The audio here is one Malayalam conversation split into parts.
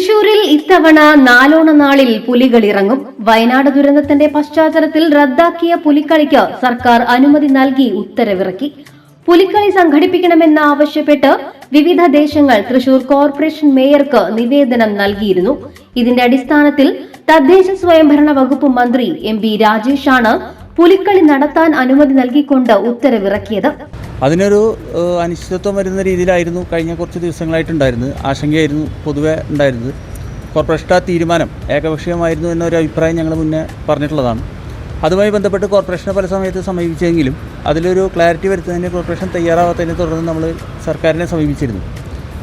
തൃശൂരിൽ ഇത്തവണ നാലോണ നാളിൽ പുലികൾ ഇറങ്ങും. വയനാട് ദുരന്തത്തിന്റെ പശ്ചാത്തലത്തിൽ റദ്ദാക്കിയ പുലിക്കളിക്ക് സർക്കാർ അനുമതി നൽകി ഉത്തരവിറക്കി. പുലിക്കളി സംഘടിപ്പിക്കണമെന്ന് ആവശ്യപ്പെട്ട് വിവിധ ദേശങ്ങൾ തൃശൂർ കോർപ്പറേഷൻ മേയർക്ക് നിവേദനം നൽകിയിരുന്നു. ഇതിന്റെ അടിസ്ഥാനത്തിൽ തദ്ദേശ സ്വയംഭരണ വകുപ്പ് മന്ത്രി എം ബി രാജേഷാണ് പുലിക്കളി നടത്താൻ അനുമതി നൽകിക്കൊണ്ട് ഉത്തരവിറക്കിയത്. അതിനൊരു അനിശ്ചിതത്വം വരുന്ന രീതിയിലായിരുന്നു കഴിഞ്ഞ കുറച്ച് ദിവസങ്ങളായിട്ടുണ്ടായിരുന്നത്. ആശങ്കയായിരുന്നു പൊതുവെ ഉണ്ടായിരുന്നത്. കോർപ്പറേഷൻ ആ തീരുമാനം ഏകപക്ഷീയമായിരുന്നു എന്നൊരു അഭിപ്രായം ഞങ്ങൾ മുന്നേ പറഞ്ഞിട്ടുള്ളതാണ്. അതുമായി ബന്ധപ്പെട്ട് കോർപ്പറേഷനെ പല സമയത്ത് സമീപിച്ചെങ്കിലും അതിലൊരു ക്ലാരിറ്റി വരുത്തുന്നതിന് കോർപ്പറേഷൻ തയ്യാറാവാത്തതിനെ തുടർന്ന് നമ്മൾ സർക്കാരിനെ സമീപിച്ചിരുന്നു.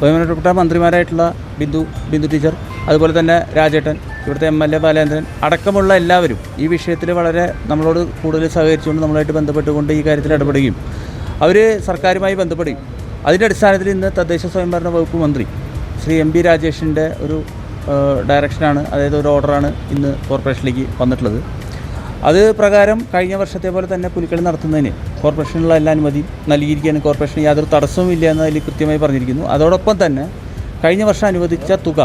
ബഹുമാനപ്പെട്ട മന്ത്രിമാരായിട്ടുള്ള ബിന്ദു ബിന്ദു ടീച്ചർ അതുപോലെ തന്നെ രാജേട്ടൻ ഇവിടുത്തെ എം എൽ എ ബാലേന്ദ്രൻ അടക്കമുള്ള എല്ലാവരും ഈ വിഷയത്തിൽ വളരെ നമ്മളോട് കൂടുതൽ സഹകരിച്ചുകൊണ്ട് നമ്മളായിട്ട് ബന്ധപ്പെട്ടുകൊണ്ട് ഈ കാര്യത്തിൽ ഇടപെടുകയും അവർ സർക്കാരുമായി ബന്ധപ്പെടുകയും. അതിന്റെ അടിസ്ഥാനത്തിൽ ഇന്ന് തദ്ദേശ സ്വയംഭരണ വകുപ്പ് മന്ത്രി ശ്രീ എം പി രാജേഷിന്റെ ഒരു ഡയറക്ഷനാണ് അതായത് ഒരു ഓർഡറാണ് ഇന്ന് കോർപ്പറേഷനിലേക്ക് വന്നിട്ടുള്ളത്. അത് പ്രകാരം കഴിഞ്ഞ വർഷത്തെ പോലെ തന്നെ പുലിക്കളി നടത്തുന്നതിന് കോർപ്പറേഷനുള്ള എല്ലാ അനുമതിയും നൽകിയിരിക്കുകയാണ്. കോർപ്പറേഷന് യാതൊരു തടസ്സവും ഇല്ല എന്ന് അതിൽ കൃത്യമായി പറഞ്ഞിരിക്കുന്നു. അതോടൊപ്പം തന്നെ കഴിഞ്ഞ വർഷം അനുവദിച്ച തുക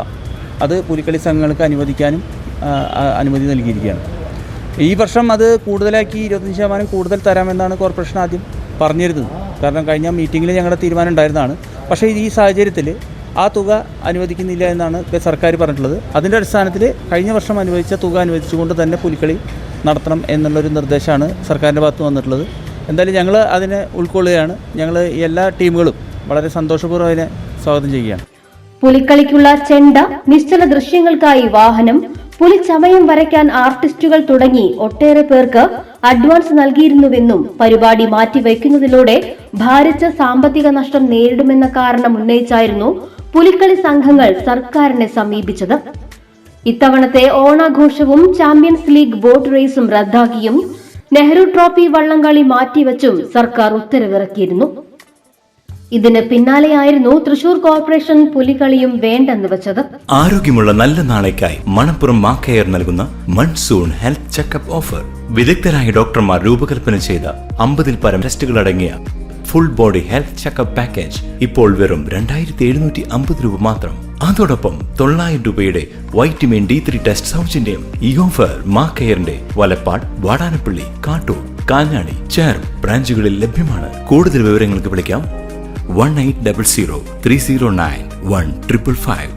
അത് പുലിക്കളി സംഘങ്ങൾക്ക് അനുവദിക്കാനും അനുമതി നൽകിയിരിക്കുകയാണ്. ഈ വർഷം അത് കൂടുതലാക്കി ഇരുപത്തഞ്ച് ശതമാനം കൂടുതൽ തരാമെന്നാണ് കോർപ്പറേഷൻ ആദ്യം പറഞ്ഞിരുന്നത്. കാരണം കഴിഞ്ഞ മീറ്റിങ്ങിൽ ഞങ്ങളുടെ തീരുമാനം ഉണ്ടായിരുന്നതാണ്. പക്ഷേ ഈ സാഹചര്യത്തിൽ ആ തുക അനുവദിക്കുന്നില്ല എന്നാണ് സർക്കാർ പറഞ്ഞിട്ടുള്ളത്. അതിന്റെ അടിസ്ഥാനത്തിൽ കഴിഞ്ഞ വർഷം അനുവദിച്ച തുക അനുവദിച്ചുകൊണ്ട് തന്നെ പുലിക്കളി നടത്തണം എന്നുള്ളൊരു നിർദ്ദേശമാണ് സർക്കാരിന്റെ ഭാഗത്ത് വന്നിട്ടുള്ളത്. എന്തായാലും ഞങ്ങൾ അതിനെ ഉൾക്കൊള്ളുകയാണ്. ഞങ്ങൾ എല്ലാ ടീമുകളും വളരെ സന്തോഷപൂർവം അതിനെ സ്വാഗതം ചെയ്യുകയാണ്. പുലിക്കളിക്കുള്ള ചെണ്ട നിശ്ചല ദൃശ്യങ്ങൾക്കായി വാഹനം പുലിച്ചമയം ചമയം വരയ്ക്കാൻ ആർട്ടിസ്റ്റുകൾ തുടങ്ങി ഒട്ടേറെ പേർക്ക് അഡ്വാൻസ് നൽകിയിരുന്നുവെന്നും പരിപാടി മാറ്റിവെക്കുന്നതിലൂടെ ഭാരിച്ച സാമ്പത്തിക നഷ്ടം നേരിടുമെന്ന കാരണം ഉന്നയിച്ചായിരുന്നു പുലിക്കളി സംഘങ്ങൾ സർക്കാരിനെ സമീപിച്ചത്. ഇത്തവണത്തെ ഓണാഘോഷവും ചാമ്പ്യൻസ് ലീഗ് ബോട്ട് റേസും റദ്ദാക്കിയും നെഹ്റു ട്രോഫി വള്ളംകളി മാറ്റിവെച്ചും സർക്കാർ ഉത്തരവിറക്കിയിരുന്നു. ഇതിന് പിന്നാലെയായിരുന്നു തൃശൂർ കോർപ്പറേഷൻ പുലികളിയും വേണ്ടെന്ന് വെച്ചത്. ആരോഗ്യമുള്ള നല്ല നാളേക്കായി മണപ്പുറം മാക്കയർ നൽകുന്ന മൺസൂൺ ഹെൽത്ത് ചെക്കപ്പ് ഓഫർ. വിദഗ്ധരായ ഡോക്ടർമാർ രൂപകൽപ്പന ചെയ്ത അമ്പതിൽ പരം ടെസ്റ്റുകൾ അടങ്ങിയ full body health checkup package ഇപ്പോൾ വെറും രണ്ടായിരത്തി എഴുന്നൂറ്റി അമ്പത് രൂപ മാത്രം. അതോടൊപ്പം തൊള്ളായിരം രൂപയുടെ വൈറ്റമിൻ ഡി ത്രീ ടെസ്റ്റ് സൗജന്യം ഈ ഓഫർ മാക്കയറിന്റെ വലപ്പാട് വാടാനപ്പള്ളി കാട്ടൂർ കാഞ്ഞാണി ചേർ ബ്രാഞ്ചുകളിൽ ലഭ്യമാണ്. കൂടുതൽ വിവരങ്ങൾക്ക് വിളിക്കാം one eight double zero three zero nine one triple five